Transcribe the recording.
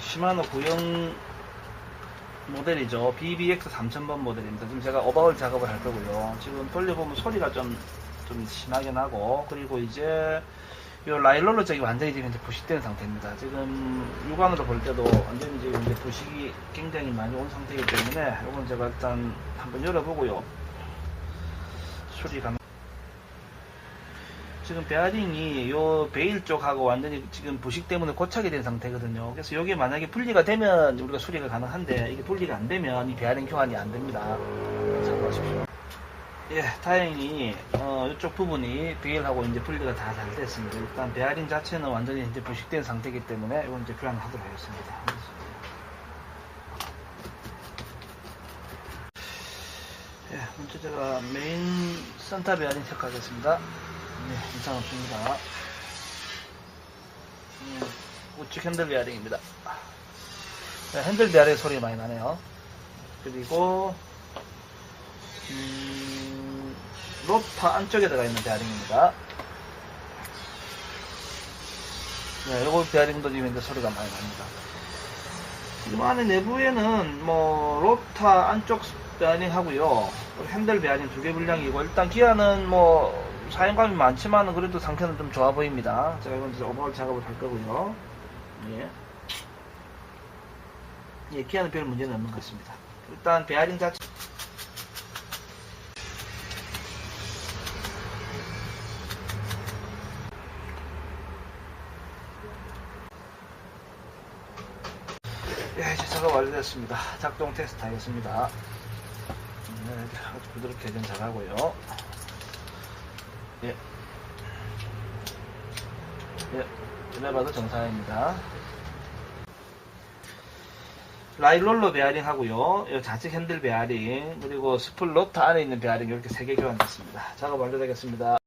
시마노 구형 모델이죠. BBX 3000번 모델입니다. 지금 제가 오버홀 작업을 할 거고요. 지금 돌려보면 소리가 좀, 좀 심하게 나고, 그리고 이제, 요 라일롤러 쪽이 완전히 지금 이제 부식된 상태입니다. 지금 육안으로 볼 때도 완전히 지금 이제 부식이 굉장히 많이 온 상태이기 때문에, 요건 제가 일단 한번 열어보고요. 수리 가 지금 베어링이 요 베일 쪽하고 완전히 지금 부식 때문에 고착이 된 상태거든요. 그래서 이게 만약에 분리가 되면 우리가 수리가 가능한데 이게 분리가 안 되면 이 베어링 교환이 안 됩니다. 참고하십시오. 예, 다행히 어, 이쪽 부분이 베일하고 이제 분리가 다 잘 됐습니다. 일단 베어링 자체는 완전히 이제 부식된 상태이기 때문에 이건 이제 교환하도록 하겠습니다. 예, 먼저 제가 메인 센터 베어링 체크하겠습니다. 네, 이상 없습니다. 음, 우측 핸들 베어링입니다. 네, 핸들 베어링 소리 많이 나네요. 그리고 음, 로터 안쪽에 들어가 있는 베어링입니다. 네, 요거 베어링도 지금 이제 소리가 많이 납니다. 지금 안에 내부에는 뭐 로터 안쪽 베어링 하고요. 핸들 베어링 두 개 분량이고 일단 기아는 뭐 사용감이 많지만 그래도 상태는 좀 좋아 보입니다. 제가 이건 이제 오버홀 작업을 할 거고요. 예. 예, 기아는 별 문제는 없는 것 같습니다. 일단 베어링 자체 예, 이제 작업 완료됐습니다. 작동 테스트 하겠습니다. 네, 아주 부드럽게 좀 잘하고요. 예. 예, 이래봐도 정상입니다. 라일롤러 베어링 하고요. 이 좌측 핸들 베어링, 그리고 스플 로터 안에 있는 베어링 이렇게 세 개 교환됐습니다. 작업 완료되겠습니다.